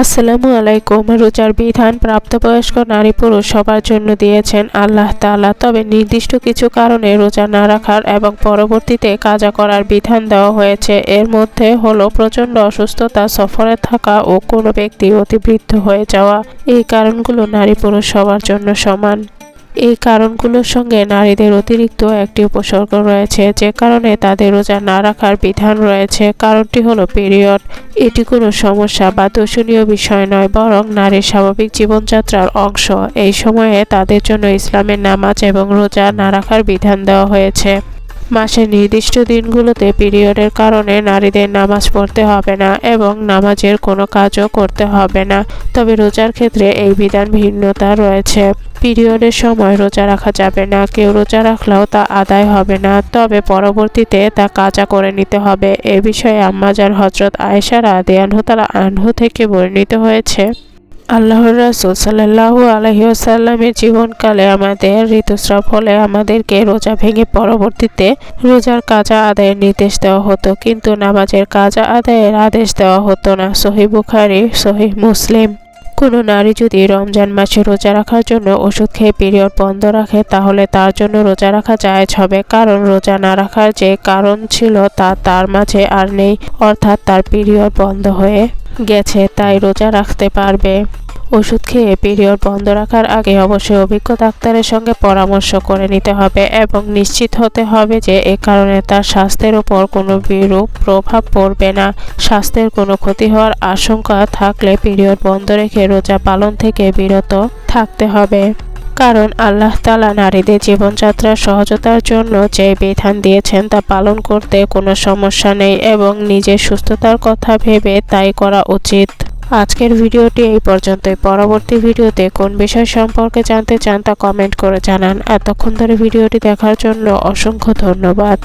আসসালামু আলাইকুম। রোজার বিধান প্রাপ্তবয়স্ক নারী পুরুষ সবার জন্য দিয়েছেন আল্লাহ তালা তবে নির্দিষ্ট কিছু কারণে রোজা না রাখার এবং পরবর্তীতে কাজা করার বিধান দেওয়া হয়েছে। এর মধ্যে হলো প্রচণ্ড অসুস্থতা, সফরে থাকা ও কোনো ব্যক্তি অতিবৃদ্ধ হয়ে যাওয়া। এই কারণগুলো নারী পুরুষ সবার জন্য সমান। এই কারণগুলোর সঙ্গে নারীদের অতিরিক্ত একটি উপসর্গ রয়েছে, যে কারণে তাদের রোজা না রাখার বিধান রয়েছে। কারণটি হলো পিরিয়ড। এটি কোনো সমস্যা বা দোষণীয় বিষয় নয়, বরং নারীর স্বাভাবিক জীবনযাত্রার অংশ। এই সময়ে তাদের জন্য ইসলামের নামাজ এবং রোজা না রাখার বিধান দেওয়া হয়েছে। মাসের নির্দিষ্ট দিনগুলোতে পিরিয়ডের কারণে নারীদের নামাজ পড়তে হবে না এবং নামাজের কোনো কাজও করতে হবে না। তবে রোজার ক্ষেত্রে এই বিধান ভিন্নতা রয়েছে। পিরিয়ডের সময় রোজা রাখা যাবে না। কেউ রোজা রাখলেও তা আদায় হবে না। তবে পরবর্তীতে তা কাজা করে নিতে হবে। এ বিষয়ে আম্মাজার হজরত আয়েশা রাদিয়ানহতালা আনহু থেকে বর্ণিত হয়েছে। আল্লাহর রাসুল সাল্লাহু আলহিউসাল্লামের জীবনকালে আমাদের ঋতুস্রাব হলে আমাদেরকে রোজা ভেঙে পরবর্তীতে রোজার কাজা আদায়ের নির্দেশ দেওয়া হতো। কিন্তু নামাজের কাজা আদায়ের আদেশ দেওয়া হতো না। সহি বুখারি সহি মুসলিম। কোনো নারী যদি রমজান মাসে রোজা রাখার জন্য ওষুধ খেয়ে পিরিয়ড বন্ধ রাখে, তাহলে তার জন্য রোজা রাখা জায়েজ হবে। কারণ রোজা না রাখার যে কারণ ছিল তা তার মাঝে আর নেই, অর্থাৎ তার পিরিয়ড বন্ধ হয়ে গেছে, তাই রোজা রাখতে পারবে। ওষুধ খেয়ে পিরিয়ড বন্ধ রাখার আগে অবশ্যই অভিজ্ঞ ডাক্তারের সঙ্গে পরামর্শ করে নিতে হবে এবং নিশ্চিত হতে হবে যে এ কারণে তার স্বাস্থ্যের ওপর কোনো বিরূপ প্রভাব পড়বে না। স্বাস্থ্যের কোনো ক্ষতি হওয়ার আশঙ্কা থাকলে পিরিয়ড বন্ধ রেখে রোজা পালন থেকে বিরত থাকতে হবে। কারণ আল্লাহ তালা নারীদের জীবনযাত্রার সহজতার জন্য যে বিধান দিয়েছেন তা পালন করতে কোনো সমস্যা নেই এবং নিজের সুস্থতার কথা ভেবে তাই করা উচিত। আজকের ভিডিওটি এই পর্যন্তই। পরবর্তী ভিডিওতে কোন বিষয় সম্পর্কে জানতে চান তা কমেন্ট করে জানান। এতক্ষণ ধরে ভিডিওটি দেখার জন্য অসংখ্য ধন্যবাদ।